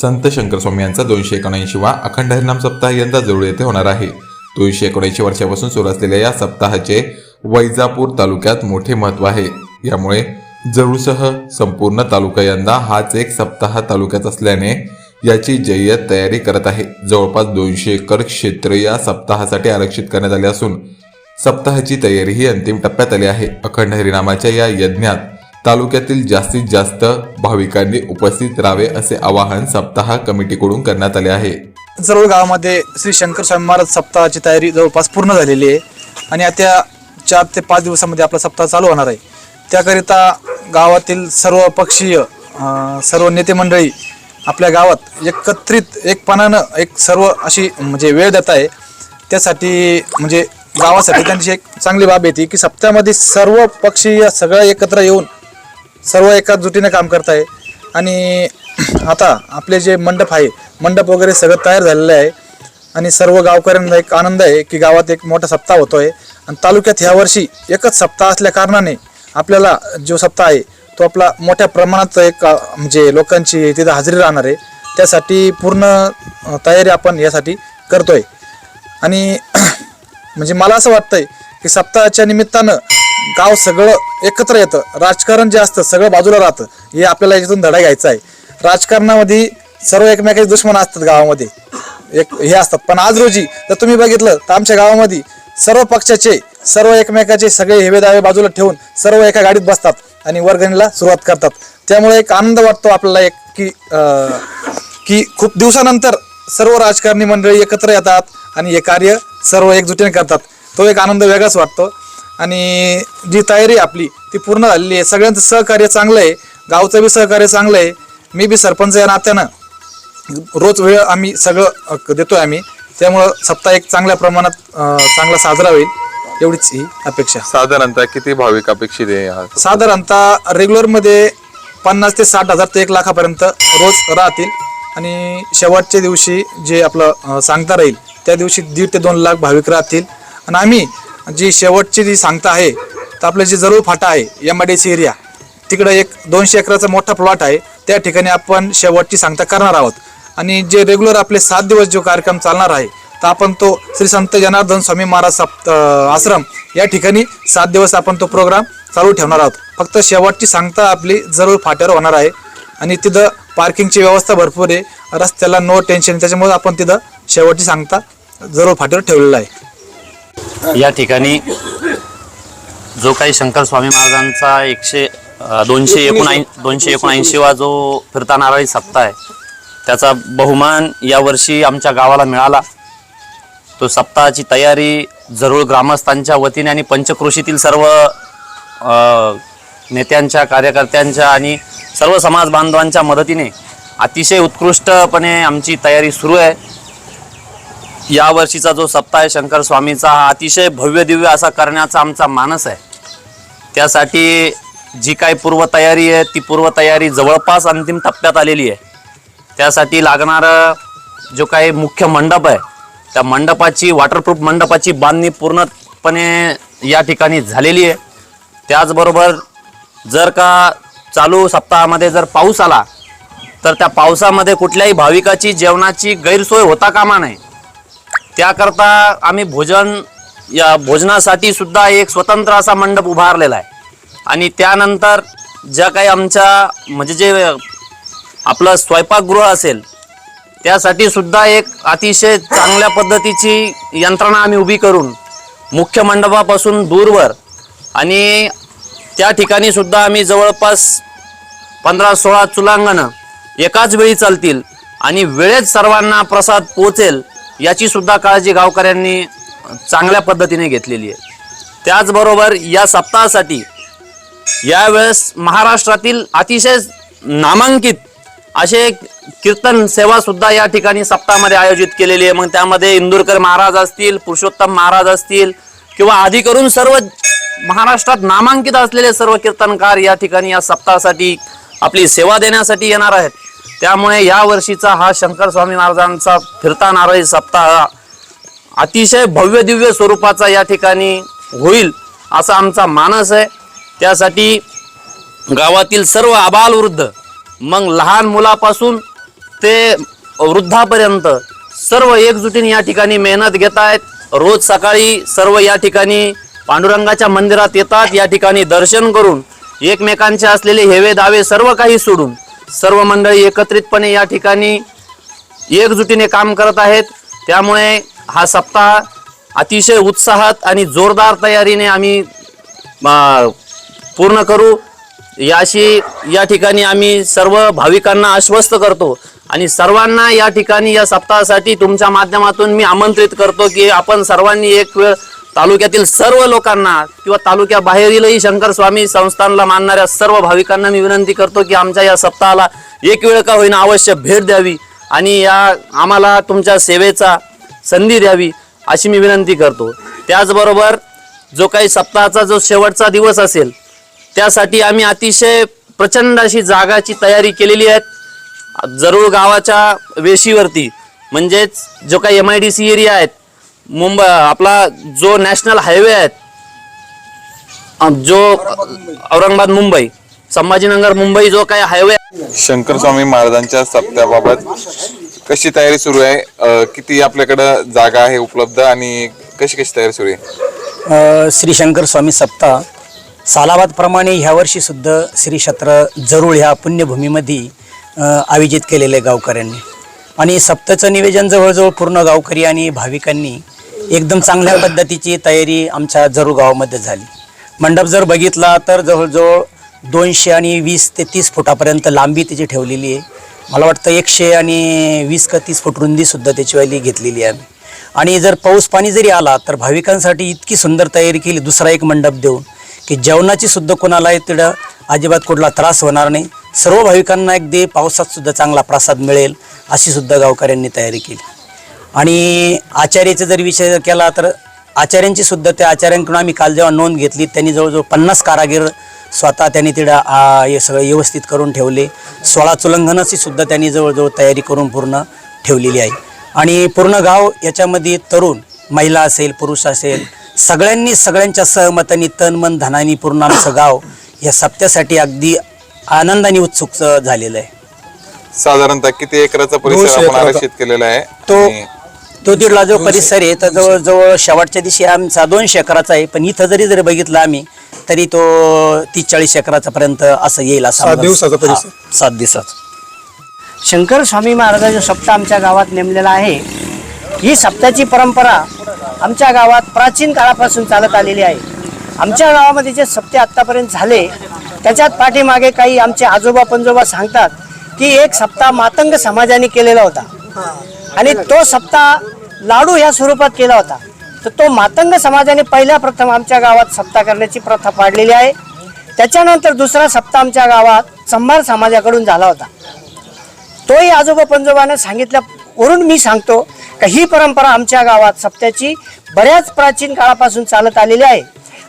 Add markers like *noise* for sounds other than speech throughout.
संत शंकरस्वामी यांचा दोनशे एकोणऐंशी वा अखंड हरिनाम सप्ताह यंदा जरूर येथे होणार आहे. दोनशे एकोणऐंशी वर्षापासून सुरू असलेल्या या सप्ताहाचे वैजापूर तालुक्यात मोठे महत्त्व आहे. यामुळे जरूळसह संपूर्ण तालुका यंदा हाच एक सप्ताह तालुक्यात असल्याने याची जय्यत तयारी करत आहे. जवळपास दोनशे एकर क्षेत्र या सप्ताहासाठी आरक्षित करण्यात आले असून सप्ताहाची तयारीही अंतिम टप्प्यात आली आहे. अखंड हरिनामाच्या या यज्ञात तालुक्यातील जास्तीत जास्त भाविकांनी उपस्थित राहावे असे आवाहन सप्ताह कमिटीकडून करण्यात आले आहे. सर्व गावामध्ये श्री शंकर स्वामी महाराज सप्ताहाची तयारी जवळपास पूर्ण झालेली आहे आणि आता चार ते पाच दिवसामध्ये आपला सप्ताह चालू होणार आहे. त्याकरिता गावातील सर्व पक्षीय सर्व नेते मंडळी आपल्या गावात एकत्रित एकपणानं एक सर्व अशी म्हणजे वेळ देत आहे. त्यासाठी म्हणजे गावासाठी त्यांची एक चांगली बाब येते की सप्त्यामध्ये सर्व पक्षीय सगळं एकत्र येऊन सर्व एका जुटीने काम करताय. आणि *clears throat* आता आपले जे मंडप आहे मंडप वगैरे सगळं तयार झालेलं आहे. आणि सर्व गावकऱ्यांना एक आनंद आहे की गावात एक मोठा सप्ताह होतोय. आणि तालुक्यात ह्या वर्षी एकच सप्ताह असल्या कारणाने आपल्याला जो सप्ताह आहे तो आपला मोठ्या प्रमाणात एक म्हणजे लोकांची तिथं हजेरी राहणार आहे. त्यासाठी पूर्ण तयारी आपण यासाठी करतोय. आणि *clears throat* म्हणजे मला असं वाटतंय की सप्ताहाच्या निमित्तानं गाव सगळं एकत्र येतं. राजकारण जे असतं सगळं बाजूला राहतं. हे आपल्याला याच्यातून धडा घ्यायचा आहे. राजकारणामध्ये सर्व एकमेकाचे दुश्मन असतात गावामध्ये. एक हे असतात. पण आज रोजी जर तुम्ही बघितलं तर आमच्या गावामध्ये सर्व पक्षाचे सर्व एकमेकाचे सगळे हेवे दावे बाजूला ठेवून सर्व एका गाडीत बसतात आणि वर्गणीला सुरुवात करतात. त्यामुळे एक आनंद वाटतो आपल्याला एक की की खूप दिवसानंतर सर्व राजकारणी मंडळी एकत्र येतात आणि हे कार्य सर्व एकजुटीने करतात. तो एक आनंद वेगळाच वाटतो. आणि जी तयारी आहे आपली ती पूर्ण झालेली आहे. सगळ्यांचं सहकार्य चांगलं आहे. गावचं बी सहकार्य चांगलं आहे. मी बी सरपंच या नात्यानं. रोज वेळ आम्ही सगळं अ, देतोय आम्ही. त्यामुळं सप्ताह एक चांगल्या प्रमाणात चांगला साजरा होईल. एवढीच ही अपेक्षा. साधारणतः किती भाविक अपेक्षित आहे साधारणतः रेग्युलरमध्ये पन्नास ते साठ हजार ते एक लाखापर्यंत रोज राहतील. आणि शेवटच्या दिवशी जे आपलं सांगता राहील त्या दिवशी दीड ते दोन लाख भाविक राहतील. आणि आम्ही जी शेवटची जी सांगता आहे तर आपलं जे जरूर फाटा आहे M I D C area तिकडं एक दोनशे एकराचा मोठा प्लॉट आहे. त्या ठिकाणी आपण शेवटची सांगता करणार आहोत. आणि जे रेग्युलर आपले सात दिवस जो कार्यक्रम चालणार आहे तर आपण तो श्री संत जनार्दन स्वामी महाराज सप्त आश्रम या ठिकाणी सात दिवस आपण तो प्रोग्राम चालू ठेवणार आहोत. फक्त शेवटची सांगता आपली जरूर फाट्यावर होणार आहे. आणि तिथं पार्किंगची व्यवस्था भरपूर आहे. रस्त्याला नो टेन्शन त्याच्यामुळे आपण तिथं शेवटची सांगता जरूर फाट्यावर ठेवलेला आहे. या ठिकाणी जो काही शंकर स्वामी महाराजांचा एकशे दोनशे एकोणऐं दोनशे एकोणऐंशीवा जो फिरता नारळी सप्ताह आहे त्याचा बहुमान यावर्षी आमच्या गावाला मिळाला. तो सप्ताहाची तयारी जरूर ग्रामस्थांच्या वतीने आणि पंचक्रोशीतील सर्व नेत्यांच्या कार्यकर्त्यांच्या आणि सर्व समाज बांधवांच्या मदतीने अतिशय उत्कृष्टपणे आमची तयारी सुरू आहे. या वर्षीचा जो सप्ताह आहे शंकर स्वामीचा हा अतिशय भव्य दिव्य असा करण्याचा आमचा मानस आहे. त्यासाठी जी काही पूर्वतयारी आहे ती पूर्वतयारी जवळपास अंतिम टप्प्यात आलेली आहे. त्यासाठी लागणारं जो काही मुख्य मंडप आहे त्या मंडपाची वॉटरप्रूफ मंडपाची बांधणी पूर्णपणे या ठिकाणी झालेली आहे. त्याचबरोबर जर का चालू सप्ताहामध्ये जर पाऊस आला तर त्या पावसामध्ये कुठल्याही भाविकाची जेवणाची गैरसोय होता कामा नये. त्याकरता आम्ही भोजन या भोजनासाठी सुद्धा एक स्वतंत्र असा मंडप उभारलेला आहे. आणि त्यानंतर ज्या काही आमच्या म्हणजे जे आपलं स्वयंपाकगृह असेल त्यासाठी सुद्धा एक अतिशय चांगल्या पद्धतीची यंत्रणा आम्ही उभी करून मुख्य मंडपापासून दूरवर आणि त्या ठिकाणी सुद्धा आम्ही जवळपास पंधरा सोळा चुलांगणं एकाच वेळी चालतील आणि वेळेत सर्वांना प्रसाद पोचेल याची सुद्धा काळजी गावकऱ्यांनी चांगल्या पद्धतीने घेतलेली आहे. त्याचबरोबर या सप्ताहासाठी यावेळेस महाराष्ट्रातील अतिशय नामांकित असे कीर्तन सेवा सुद्धा या ठिकाणी सप्ताहामध्ये आयोजित केलेली आहे. मग त्यामध्ये इंदूरकर महाराज असतील पुरुषोत्तम महाराज असतील किंवा आधी करून सर्व महाराष्ट्रात नामांकित असलेले सर्व कीर्तनकार या ठिकाणी या सप्ताहासाठी आपली सेवा देण्यासाठी येणार आहेत. त्यामुळे या वर्षीचा हा शंकर स्वामी महाराजांचा फिरता नारळी सप्ताह अतिशय भव्य दिव्य स्वरूपाचा या ठिकाणी होईल असा आमचा मानस आहे. त्यासाठी गावातील सर्व आबालवृद्ध मग लहान मुलापासून ते वृद्धापर्यंत सर्व एकजुटीने या ठिकाणी मेहनत घेत आहेत. रोज सकाळी सर्व या ठिकाणी पांडुरंगाच्या मंदिरात येतात. या ठिकाणी दर्शन करून एकमेकांचे असलेले हेवे दावे सर्व काही सोडून सर्व मंडळी एकत्रितपणे या ठिकाणी एकजुटीने काम करत आहेत. त्यामुळे हा सप्ताह अतिशय उत्साहात आणि जोरदार तयारीने आम्ही पूर्ण करू. याशी या ठिकाणी आम्ही सर्व भाविकांना आश्वस्त करतो आणि सर्वांना या ठिकाणी या सप्ताहासाठी तुमच्या माध्यमातून मी आमंत्रित करतो की आपण सर्वांनी एक वेळ तालुक्यातील सर्व लोकांना किंवा तालुक्याबाहेरीलही शंकर स्वामी संस्थानला मानणाऱ्या सर्व भाविकांना मी विनंती करतो की आमच्या या सप्ताहाला एक वेळ का होईना अवश्य भेट द्यावी आणि या आम्हाला तुमच्या सेवेचा संधी द्यावी अशी मी विनंती करतो. त्याचबरोबर जो काही सप्ताहाचा जो शेवटचा दिवस असेल त्यासाठी आम्ही अतिशय प्रचंड अशी जागाची तयारी केलेली आहे. जरूर गावाच्या वेशीवरती म्हणजेच जो काही M I D C area आहेत मुंबई आपला जो नॅशनल हायवे आहेत अं, जो औरंगाबाद मुंबई संभाजीनगर मुंबई जो काही हायवे शंकर स्वामी महाराजांच्या सप्त्याबाबत कशी तयारी सुरू आहे? किती आपल्याकडं जागा आहे उपलब्ध आणि कशी कशी तयारी सुरू आहे? श्री शंकर स्वामी सप्ताह सालाबादप्रमाणे ह्यावर्षी सुद्धा श्री क्षेत्र जरूळ ह्या पुण्यभूमीमध्ये आयोजित केलेले आहे गावकऱ्यांनी. आणि सप्ताचं निवेदन जवळजवळ पूर्ण गावकरी आणि भाविकांनी एकदम चांगल्या पद्धतीची तयारी आमच्या जरूर गावामध्ये झाली. मंडप जर बघितला तर जवळजवळ दोनशे आणि वीस ते तीस फुटापर्यंत लांबी त्याची ठेवलेली आहे. मला वाटतं एकशे आणि वीस का तीस फूट रुंदीसुद्धा त्याची वाली घेतलेली आहे आम्ही. आणि जर पाऊस पाणी जरी आला तर भाविकांसाठी इतकी सुंदर तयारी केली दुसरा एक मंडप देऊन की जेवणाची सुद्धा कोणालाही तिथं अजिबात कुठला त्रास होणार नाही. सर्व भाविकांना अगदी पावसात सुद्धा चांगला प्रसाद मिळेल अशी सुद्धा गावकऱ्यांनी तयारी केली. आणि आचार्याचा जर विषय जर केला तर आचार्यांची सुद्धा त्या आचार्यांकडून आम्ही काल जेव्हा नोंद घेतली त्यांनी जवळजवळ पन्नास कारागीर स्वतः त्यांनी तिथं हे सगळं व्यवस्थित करून ठेवले. सोळा चुलंघनाची सुद्धा त्यांनी जवळजवळ तयारी करून पूर्ण ठेवलेली आहे. आणि पूर्ण गाव याच्यामध्ये तरुण महिला असेल पुरुष असेल सगळ्यांनी सगळ्यांच्या सहमताने तन मन धनाने पूर्ण आमचं गाव या सप्त्यासाठी अगदी आनंदाने उत्सुक झालेलं आहे. साधारणतः किती एकराचा परिसर आपण. आरक्षित केलेला आहे? तो तो तिथला जो परिसर आहे. तर जवळजवळ शेवटच्या दिवशी आमचा दोनशे एकराचा आहे. पण इथं जरी जरी बघितलं आम्ही तरी तो तीस चाळीस एकराचा पर्यंत असं येईल असं सात दिवसाचा परिसर. हा, सात दिवसाचा. शंकर स्वामी महाराजांचा सप्ताह आमच्या गावात नेमलेला आहे. ही सप्त्याची परंपरा आमच्या गावात प्राचीन काळापासून चालत आलेली आहे. आमच्या गावामध्ये जे सप्ते आत्तापर्यंत झाले त्याच्यात पाठीमागे काही आमचे आजोबा पंजोबा सांगतात की एक सप्ताह मातंग समाजाने केलेला होता. आणि तो सप्ताह लाडू ह्या स्वरूपात केला होता. तर तो मातंग समाजाने पहिल्या प्रथम आमच्या गावात सप्ताह करण्याची प्रथा पाडलेली आहे. त्याच्यानंतर दुसरा सप्ताह आमच्या गावात संभार समाजाकडून झाला होता. तोही आजोबा पंजोबानं सांगितल्यावरून मी सांगतो का ही परंपरा आमच्या गावात सप्त्याची बऱ्याच प्राचीन काळापासून चालत आलेली आहे.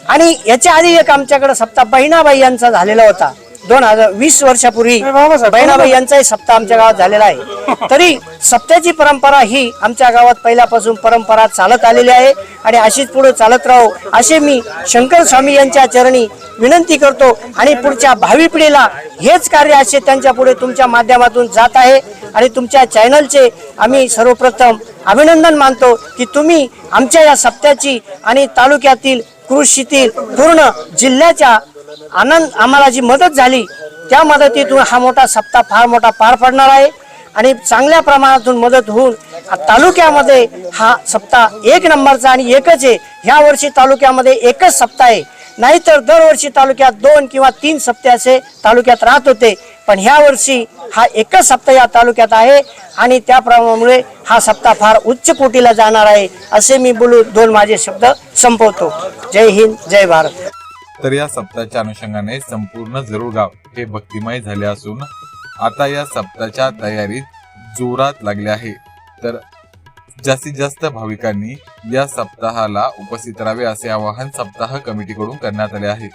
आणि याच्या आधी एक आमच्याकडे सप्ताह बहिणाबाई यांचा झालेला होता. दोन हजार वीस वर्षापूर्वी बहिणाबाई यांचाही सप्ताह आमच्या गावात झालेला आहे. तरी सप्त्याची परंपरा ही आमच्या गावात पहिल्यापासून परंपरा चालत आलेली आहे आणि अशीच पुढे चालत राहो असे मी शंकर स्वामी यांच्या चरणी विनंती करतो आणि पुढच्या भावी पिढीला हेच कार्य असे त्यांच्या पुढे तुमच्या माध्यमातून जात आहे आणि तुमच्या चॅनलचे आम्ही सर्वप्रथम अभिनंदन मानतो की तुम्ही आमच्या या सप्त्याची आणि तालुक्यातील कृषीतील पूर्ण जिल्ह्याच्या आनंद आम्हाला जी मदत झाली त्या मदतीतून हा मोठा सप्ताह फार मोठा पार पडणार आहे. आणि चांगल्या प्रमाणातून मदत होऊन तालुक्यामध्ये हा सप्ताह एक नंबरचा आणि एकच आहे. ह्या वर्षी तालुक्यामध्ये एकच सप्ताह आहे. नाहीतर दरवर्षी तालुक्यात दोन किंवा तीन सप्ते असे तालुक्यात राहत होते. पण ह्या वर्षी हा एकच सप्ताह या तालुक्यात आहे आणि त्याप्रमाणे हा सप्ताह फार उच्च कोटीला जाणार आहे असे मी बोलू दोन माझे शब्द संपवतो. जय हिंद जय भारत. तर या सप्ताहाच्या अनुषंगाने संपूर्ण जरूर गाव हे भक्तिमय झाले असून आता या सप्ताहाच्या तयारीत जोरात लागले आहे. तर जास्तीत जास्त भाविकांनी या सप्ताहाला उपस्थित राहावे असे आवाहन सप्ताह कमिटीकडून करण्यात आले आहे.